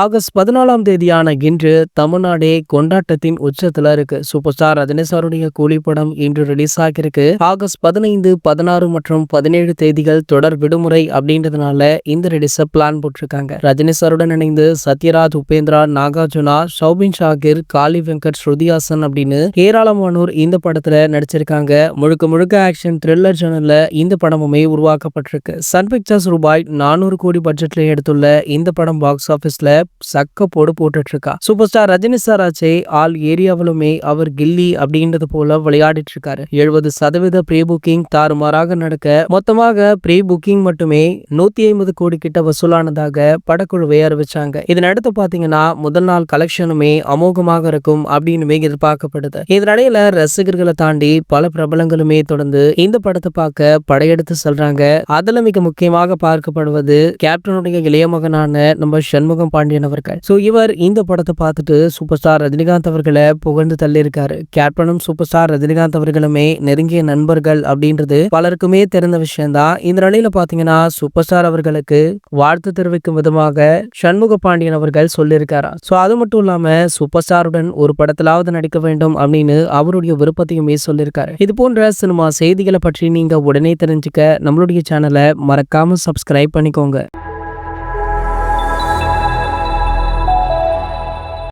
August பதினாலாம் தேதியான இன்று தமிழ்நாடே கொண்டாட்டத்தின் உச்சத்துல இருக்கு. சூப்பர் ஸ்டார் ரஜினி சாருடைய கூலி படம் இன்று ரிலீஸ் ஆகிருக்கு ஆகஸ்ட் பதினைந்து பதினாறு மற்றும் பதினேழு தேதிகள் தொடர் விடுமுறை அப்படின்றதுனால இந்த ரிலீஸ பிளான் போட்டிருக்காங்க. ரஜினி சாருடன் இணைந்து சத்யராஜ் உபேந்திரா நாகார்ஜுனா ஷௌபின் ஷாகிர் காளி வெங்கட் ஸ்ருதிஹாசன் அப்படின்னு ஏராளமானோர் இந்த படத்துல நடிச்சிருக்காங்க. முழுக்க முழுக்க ஆக்ஷன் த்ரில்லர் ஜானர்ல இந்த படமுமே உருவாக்கப்பட்டிருக்கு. சன் பிக்சர்ஸ் ரூபாய் நானூறு கோடி பட்ஜெட்ல எடுத்துள்ள இந்த படம் பாக்ஸ் ஆபீஸ்ல சக்க போடு போட்டுட்டு இருக்கா super star Rajini sir all ஏரியாவிலுமே அவர் கில்லி அப்படின்றது போல விளையாடிட்டு இருக்காரு எழுபது சதவீத ப்ரீ புக்கிங் தாறுமாறாக நடக்க மொத்தமாக ப்ரீ புக்கிங் மட்டுமே நூத்தி ஐம்பது கோடி கிட்ட வசூலானதாக படக்குழுவை அறிவிச்சாங்க. இதனடுத்து பாத்தீங்கன்னா முதல் நாள் கலெக்ஷனுமே அமோகமாக இருக்கும் அப்படின்னுமே எதிர்பார்க்கப்படுது. இதனிடையில ரசிகர்களை தாண்டி பல பிரபலங்களுமே தொடர்ந்து இந்த படத்தை பார்க்க படையெடுத்து செல்றாங்க. அதுல மிக முக்கியமாக பார்க்கப்படுவது கேப்டனுடைய இளைய மகனான நம்ம சண்முகம் பாண்டியன் அவர்கள் இவர் இந்த படத்தை பார்த்துட்டு சூப்பர் ஸ்டார் ரஜினிகாந்த் அவர்களை புகழ்ந்து தள்ளியிருக்காரு. கேப்டனும் சூப்பர் ஸ்டார் ரஜினிகாந்த் அவர்களுமே நெருங்கிய நண்பர்கள் அப்படின்றது பலருக்குமே தெரிந்த விஷயம்தான். இந்த நிலையில பாத்தீங்கன்னா சூப்பர் ஸ்டார் அவர்களுக்கு வாழ்த்து தெரிவிக்கும் விதமாக சண்முக பாண்டியன் அவர்கள் சொல்லியிருக்காரா? ஸோ அது மட்டும் இல்லாம சூப்பர் ஸ்டாருடன் ஒரு படத்திலாவது நடிக்க வேண்டும் அப்படின்னு அவருடைய விருப்பத்தையுமே சொல்லியிருக்காரு. இது போன்ற சினிமா செய்திகளை பற்றி நீங்க உடனே தெரிஞ்சுக்க நம்மளுடைய சேனலை மறக்காம சப்ஸ்கிரைப் பண்ணிக்கோங்க.